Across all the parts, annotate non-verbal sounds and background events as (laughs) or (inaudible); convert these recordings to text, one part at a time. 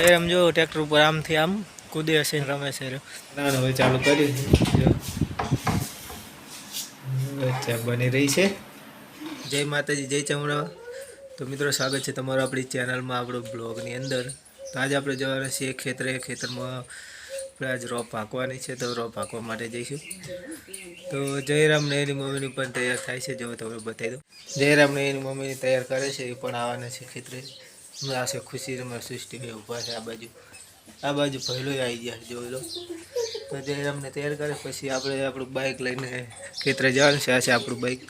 એ આમ જો ટ્રેક્ટર ઉપર આમથી આમ કૂદે હશે રમે છે હવે ચાલુ કરી જો. બની રહી છે. જય માતાજી જય ચામડા. તો મિત્રો સ્વાગત છે તમારું આપણી ચેનલમાં આપણો બ્લોગની અંદર. તો આજે આપણે જવાના છીએ ખેતરે. ખેતરમાં આપણે આજ રોપ હાંકવાની છે તો રોપ હાંકવા માટે જઈશું. તો જયરામ ને એની મમ્મીની પણ તૈયાર થાય છે. જો તમને બતાવી દઉં. જયરામ ને એની મમ્મીની તૈયાર કરે છે એ પણ આવવાના છે ખેતરે. હમણાં છે ખુશી રમા સૃષ્ટિ બે ઊભા છે આ બાજુ. આ બાજુ પહેલો આવી ગયા જોઈ લો. તો જયરામને તૈયાર કરે, પછી આપણે આપણું બાઇક લઈને ખેતરે જવાનું છે, આ છે આપણું બાઇક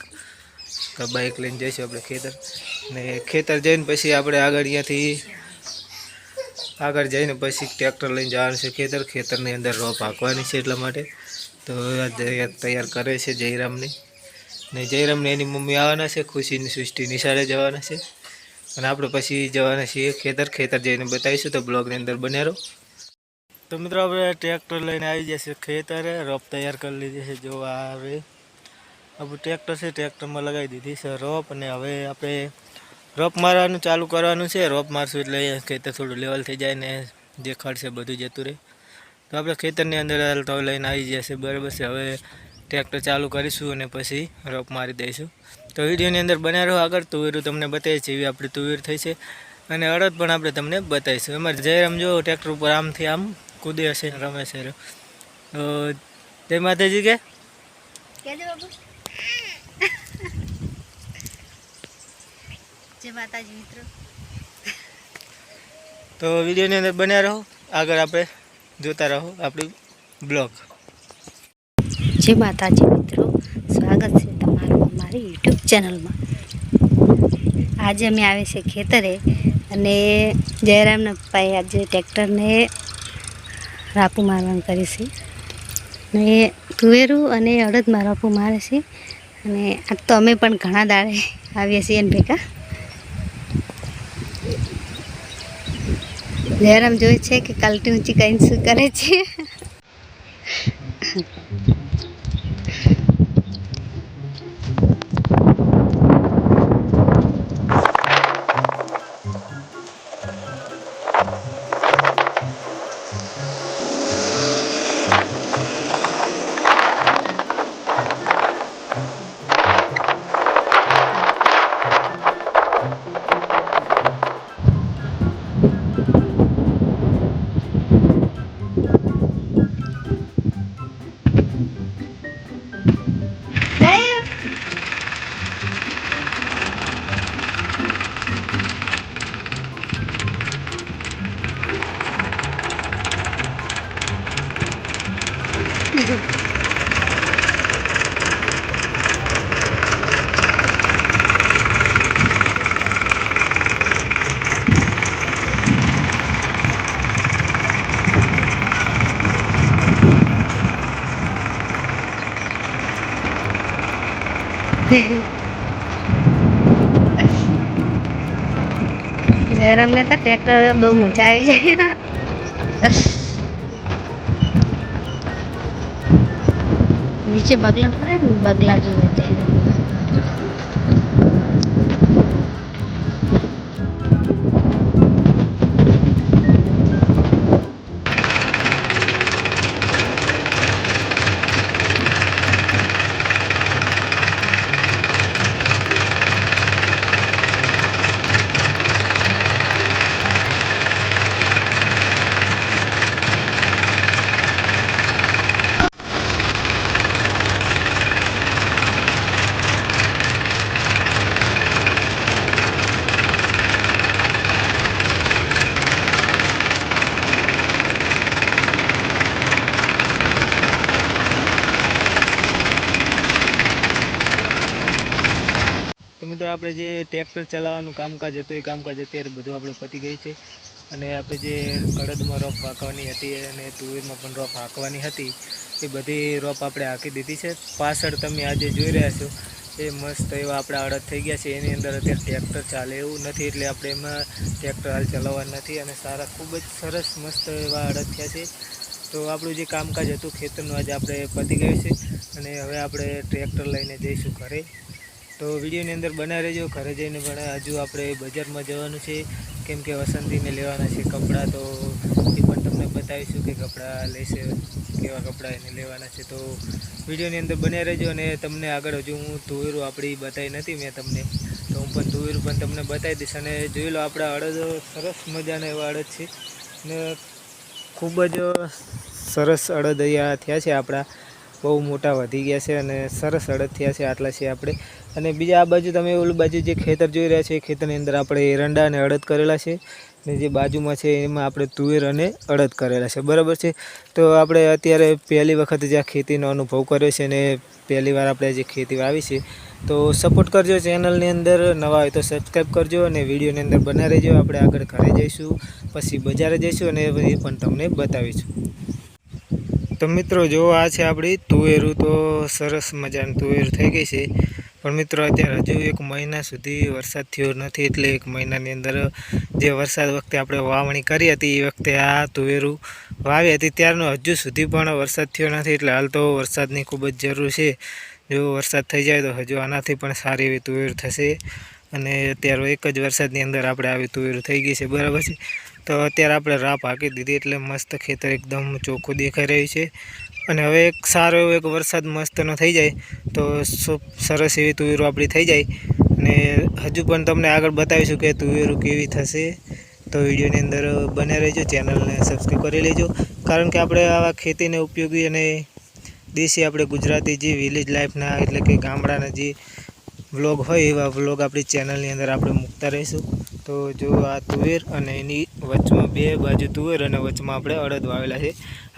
તો બાઇક લઈને જઈશું આપણે ખેતર. ને ખેતર જઈને પછી આપણે આગળ અહીંયાથી આગળ જઈને પછી ટ્રેક્ટર લઈને જવાનું છે ખેતર. ખેતરની અંદર રોપ હાંકવાની છે એટલા માટે. તો આ તૈયાર કરે છે જયરામની. ને જયરામને એની મમ્મી આવવાના છે, ખુશીની સૃષ્ટિ નિશાળે જવાના છે. અને આપણે પછી જવાના છીએ ખેતર. ખેતર જઈને બતાવીશું તો બ્લોગની અંદર બને રહો તો મિત્રો આપણે ટ્રેક્ટર લઈને આવી જશે ખેતરે. રોપ તૈયાર કરી લીધી છે. જો આવે. આપણું ટ્રેક્ટર છે, ટ્રેક્ટરમાં લગાવી દીધી છે રોપ અને હવે આપણે રોપ મારવાનું ચાલુ કરવાનું છે. રોપ મારશું એટલે ખેતર થોડું લેવલ થઈ જાય ને જે છે, બધું જતું રહે. તો આપણે ખેતરની અંદર તો લઈને આવી જશે બરાબર છે. હવે ટ્રેક્ટર ચાલુ કરીશું અને પછી રોપ મારી દઈશું. તો વિડીયોની અંદર બન્યા રહો આગળ. તુવેરું તમને બતાવીએ છે એવી આપણી તુવેર થઈ છે. અને અડદ પણ આપણે તમને બતાવીશું. એમાં જયરામ જો ટ્રેક્ટર ઉપર આમથી આમ કૂદે હશે રમે છે તો જય માતાજી કે? જય માતાજી મિત્રો. તો વિડીયોની અંદર બન્યા રહો. આગળ આપણે જોતા રહો આપણું બ્લોગ. જય માતાજી મિત્રો. સ્વાગત છે તમારું અમારી યુટ્યુબ ચેનલમાં. આજે અમે આવે છે ખેતરે અને જયરામના પપ્પાએ આજે ટ્રેક્ટરને રાપુ મારવાનું કર્યું છે. ને તુવેરું અને અડદમાં રાપુ મારે છે. અને આજ તો અમે પણ ઘણા દાડે આવીએ છીએ એને ભેગા. જયરામ જોઈ છે કે કાલટી ઊંચી કરીને શું કરે છે. જયરામને તો ટ્રેક્ટર બહુ મજા આવી જાય નીચે બગલા પડે ને બગલા જોવે તે તો જે ટ્રેક્ટર ચલાવવાનું કામકાજ હતું, એ કામકાજ અત્યારે બધું આપણે પતી ગઈ છે. અને આપણે જે કડદમાં રોપ હાંકવાની હતી અને તુવેરમાં પણ રોપ હાંકવાની હતી, એ બધી રોપ આપણે હાંકી દીધી છે. પાછળ તમે આજે જોઈ રહ્યા છો, એ મસ્ત એવા આપણે અડદ થઈ ગયા છે. એની અંદર અત્યારે ટ્રેક્ટર ચાલે એવું નથી, એટલે આપણે એમાં ટ્રેક્ટર હાલ ચલાવવાનું નથી અને સારા ખૂબ જ સરસ મસ્ત એવા અડદ થયા છે. તો આપણું જે કામકાજ હતું ખેતરનું, આજે આપણે પતી ગયું છે. અને હવે આપણે ટ્રેક્ટર લઈને જઈશું ઘરે. તો વિડીયોની અંદર બના રહેજો. ઘરે જઈને પણ હજુ આપણે બજારમાં જવાનું છે. કેમ કે વસંતીને લેવાના છે કપડાં, તો એ પણ તમને બતાવીશું કે કપડાં લેશે, કેવા કપડાં એને લેવાના છે. તો વિડીયોની અંદર બન્યા રહેજો અને તમને આગળ હજુ હું તુવેરું આપણી બતાવી નથી, મેં તમને. તો હું પણ તુવેરું પણ તમને બતાવી દઈશ. અને જોઈ લો, આપણા અડદ સરસ મજાના એવા અડદ છે. ને ખૂબ જ સરસ અડદ અહીંયા થયા છે આપણા. બહુ મોટા વધી ગયા છે અને સરસ અડદ થયા છે આટલા છે આપણે. અને બીજા આ બાજુ તમે ઓલું બાજુ જે ખેતર જોઈ રહ્યા છે, એ ખેતરની અંદર આપણે એરંડા અને અડદ કરેલા છે. ને જે બાજુમાં છે, એમાં આપણે તુવેર અને અડદ કરેલા છે. બરાબર છે? તો આપણે અત્યારે પહેલી વખત જે આ ખેતીનો અનુભવ કર્યો છે અને પહેલી વાર આપણે જે ખેતી વાવી છે, તો સપોર્ટ કરજો ચેનલની અંદર. નવા હોય તો સબસ્ક્રાઈબ કરજો અને વિડીયોની અંદર બના રહેજો. આપણે આગળ ઘરે જઈશું, પછી બજારે જઈશું અને એ પણ તમને બતાવીશું. તો મિત્રો, જો આ છે આપણી તુવેરું, તો સરસ મજાની તુવેર થઈ ગઈ છે. પણ મિત્રો અત્યારે હજુ એક મહિના સુધી વરસાદ થયો નથી એટલે એક મહિનાની અંદર જે વરસાદ વખતે આપણે વાવણી કરી હતી એ વખતે આ તુવેરું વાવી હતી. ત્યારનો હજુ સુધી પણ વરસાદ થયો નથી એટલે હાલ તો વરસાદની ખૂબ જ જરૂર છે. જો વરસાદ થઈ જાય તો હજુ આનાથી પણ સારી એવી તુવેર થશે અને અત્યારે એક જ વરસાદની અંદર આપણે આવી તુવેર થઈ ગઈ છે, બરાબર છે? તો અત્યારે આપણે રાપ હાંકી દીધી એટલે મસ્ત ખેતર એકદમ ચોખ્ખું દેખાઈ રહ્યું છે. અને હવે એક સારો એવો એક વરસાદ મસ્તનો થઈ જાય, તો સરસ એવી તુવેરો આપણી થઈ જાય. અને હજુ પણ તમને આગળ બતાવીશું કે તુવેરો કેવી થશે. તો વિડીયોની અંદર બને રહેજો, ચેનલને સબસ્ક્રાઈબ કરી લેજો. કારણ કે આપણે આવા ખેતીને ઉપયોગી અને દેશી આપણે ગુજરાતી જે વિલેજ લાઈફના એટલે કે ગામડાના જે વ્લોગ હોય એવા વ્લોગ આપણી ચેનલની અંદર આપણે મૂકતા રહીશું. તો જો આ તુવેર અને એની વચમાં બે બાજુ તુવેર અને વચમાં આપણે અડદ વાવેલા છે.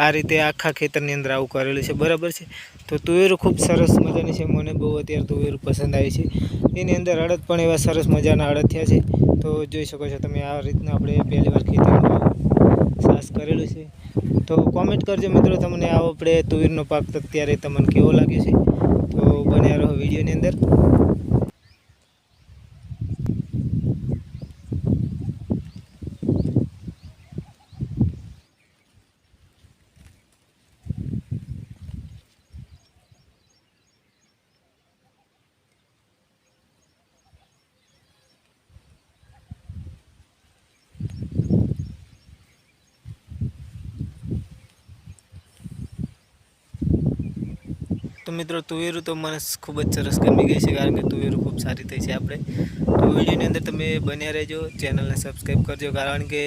આ રીતે આખા ખેતરની અંદર આવું કરેલું છે. બરાબર છે? તો તુવેરો ખૂબ સરસ મજાની છે. મને બહુ અત્યારે તુવેર પસંદ આવી છે. એની અંદર અડદ પણ એવા સરસ મજાના અડદ થયા છે. તો જોઈ શકો છો તમે આ રીતના આપણે પહેલી વાર ખેતીનું સાસ કરેલું છે. તો કોમેન્ટ કરજો મિત્રો તમને આવો આપણે તુવેરનો પાક અત્યારે તમને કેવો લાગે છે? તો બન્યા રહો વિડીયોની અંદર. તો મિત્રો તુવેરું તો મને ખૂબ જ સરસ ગમી ગઈ છે, કારણ કે તુવેરું ખૂબ સારી થઈ છે આપણે. તો વિડીયોની અંદર તમે બન્યા રહેજો, ચેનલને સબસ્ક્રાઈબ કરજો, કારણ કે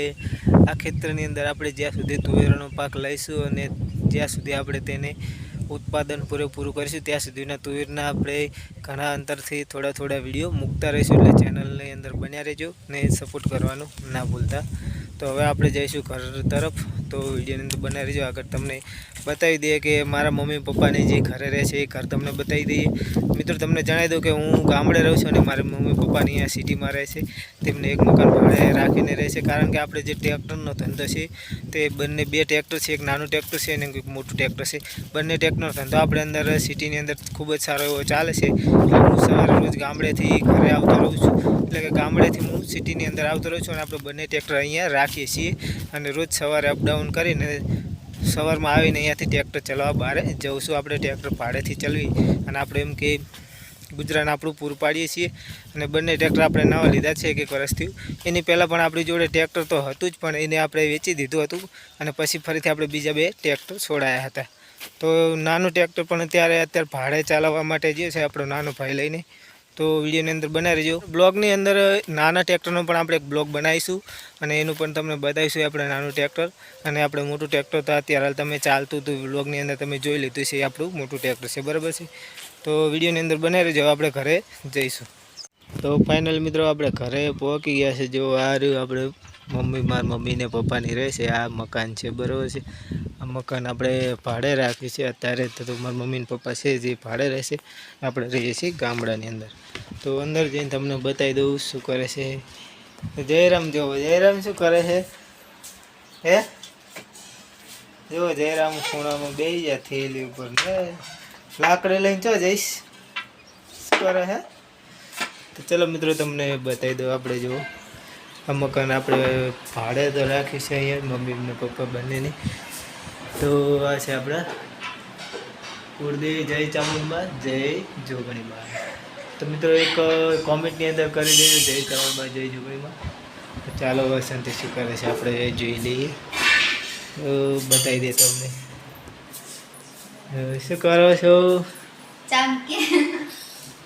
આ ખેતરની અંદર આપણે જ્યાં સુધી તુવેરનો પાક લઈશું અને જ્યાં સુધી આપણે તેને ઉત્પાદન પૂરેપૂરું કરીશું, ત્યાં સુધીના તુવેરના આપણે ઘણા અંતરથી થોડા થોડા વીડિયો મૂકતા રહીશું, એટલે ચેનલની અંદર બન્યા રહેજો ને સપોર્ટ કરવાનું ના ભૂલતા. તો હવે આપણે જઈશું ઘર તરફ. તો વિડીયોની અંદર બનાવી રહેજો આગળ તમને બતાવી દઈએ કે મારા મમ્મી પપ્પાને જે ઘરે રહે છે એ ઘર તમને બતાવી દઈએ. મિત્રો, તમને જણાવી દઉં કે હું ગામડે રહું છું અને મારા મમ્મી પપ્પાની અહીંયા સિટીમાં રહે છે. તેમને એક મકાન ભાડે રાખીને રહે છે. કારણ કે આપણે જે ટ્રેક્ટરનો ધંધો છે તે બંને બે ટ્રેક્ટર છે, એક નાનું ટ્રેક્ટર છે અને એક મોટું ટ્રેક્ટર છે. બંને ટ્રેક્ટરનો ધંધો આપણે અંદર સિટીની અંદર ખૂબ જ સારો એવો ચાલે છે. હું સવારે રોજ ગામડેથી ઘરે આવતો રહું છું. એટલે કે ગામડેથી હું સિટીની અંદર આવતો રહું છું અને આપણે બંને ટ્રેક્ટર અહીંયા રાખીએ છીએ. અને રોજ સવારે અપડાઉન કરીને સવારમાં આવીને અહીંયાથી ટ્રેક્ટર ચલાવવા બહાર જઉં છું. આપણે ટ્રેક્ટર ભાડેથી ચલાવી અને આપણે એમ કે ગુજરાન આપણું પૂરું પાડીએ છીએ અને બંને ટ્રેક્ટર આપણે નવા લીધા છે એક એક વર્ષથી. એની પહેલાં પણ આપણી જોડે ટ્રેક્ટર તો હતું જ, પણ એને આપણે વેચી દીધું હતું અને પછી ફરીથી આપણે બીજા બે ટ્રેક્ટર છોડાયા હતા. તો નાનું ટ્રેક્ટર પણ અત્યારે અત્યારે ભાડે ચલાવવા માટે જે છે આપણો નાનો ભાઈ લઈને તો વિડીયોની અંદર બનાવી રહેજો બ્લોગની અંદર નાના ટ્રેક્ટરનો પણ આપણે એક બ્લોગ બનાવીશું અને એનું પણ તમને બતાવીશું આપણે નાનું ટ્રેક્ટર અને આપણે મોટું ટ્રેક્ટર તો અત્યારે હાલ તમે ચાલતું હતું, બ્લોગની અંદર તમે જોઈ લીધું છે એ આપણું મોટું ટ્રેક્ટર છે, બરાબર છે? તો વિડીયોની અંદર બનાવી રહેજો આપણે ઘરે જઈશું. તો ફાઇનલ મિત્રો, આપણે ઘરે પહોંચી ગયા છે, જો આ રહ્યું, આપણે મમ્મી, મારા મમ્મી ને પપ્પાની રહે છે આ મકાન છે, બરાબર છે? મકાન આપણે ભાડે રાખીએ છે અત્યારે તો મારા મમ્મી પપ્પા છે જે ભાડે રહેશે, આપણે રહીએ છીએ ગામડાની અંદર. તો અંદર જઈને તમને બતાવી દઉં શું કરે છે. જયરામ જુઓ જયરામ શું કરે છે? હે? જુઓ જયરામ ખૂણામાં બેસી જાય થેલી ઉપર ને. લાકડી લઈને ચો જઈશ. શું કરે હે? તો ચલો મિત્રો તમને બતાવી દઉં આપણે જુઓ આ મકાન આપણે ભાડે તો રાખી છે અહીંયા, મમ્મી ને પપ્પા બંનેની. તો આ છે આપણા કુળદેવી જય ચામુંડમાં જય જોગણીમાં. તો મિત્રો એક કોમેન્ટની અંદર કરી દેજો જય ચામુંડમાં જય જોગણીમાં. ચાલો વસંતી શું કરે છે આપણે જોઈ લઈએ. તો બતાવી દે તમને. શું કરો છો?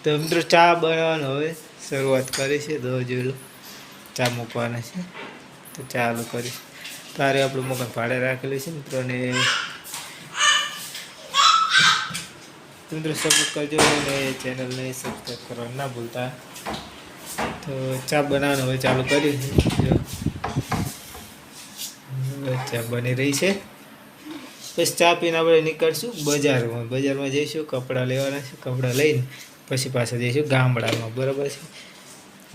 તો મિત્રો ચા બનાવવાનો હવે શરૂઆત કરી છે તો જોઈ લો. ચા મૂકવાના છે. તો ચાલુ કરીશ. તારે આપણું મકાન ભાડે રાખેલું છે મિત્રો, અને મિત્રો સપોર્ટ કરજો અને ચેનલને સબસ્ક્રાઈબ કરવાનું ના ભૂલતા. તો ચા બનાવવાનું હવે ચાલુ કર્યું જો. ચા બની રહી છે. પછી ચા પીને આપણે નીકળશું બજારમાં. બજારમાં જઈશું, કપડાં લેવાના છે, કપડાં લઈને પછી પાછા જઈશું ગામડામાં. બરાબર છે.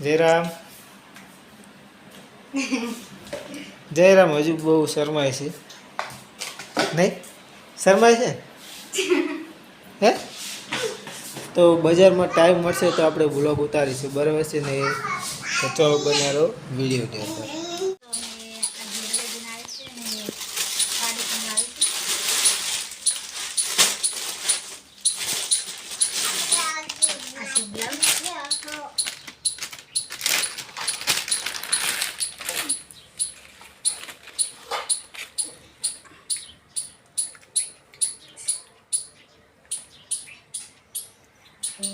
જયરામ. (laughs) જયરામ હજુ બહુ શરમાય છે. નહીં? શરમાય છે? હે? તો બજારમાં ટાઈમ મળશે તો આપણે બ્લોગ ઉતારીશું. બરાબર છે ને? તો ચાલો બનારો વીડિયો પર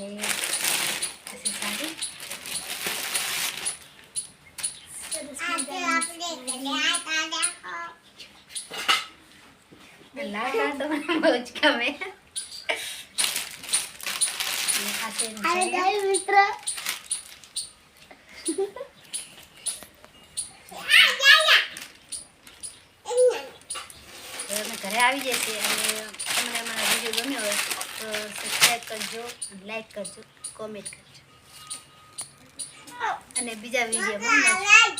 લાડ લાડ તો મને અને ઘરે આવી જશે અને તમને અમારા વીડિયો ગમ્યો હોય તો સબસ્ક્રાઈબ કરજો લાઈક કરજો કોમેન્ટ કરજો. અને બીજા વિડીયોમાં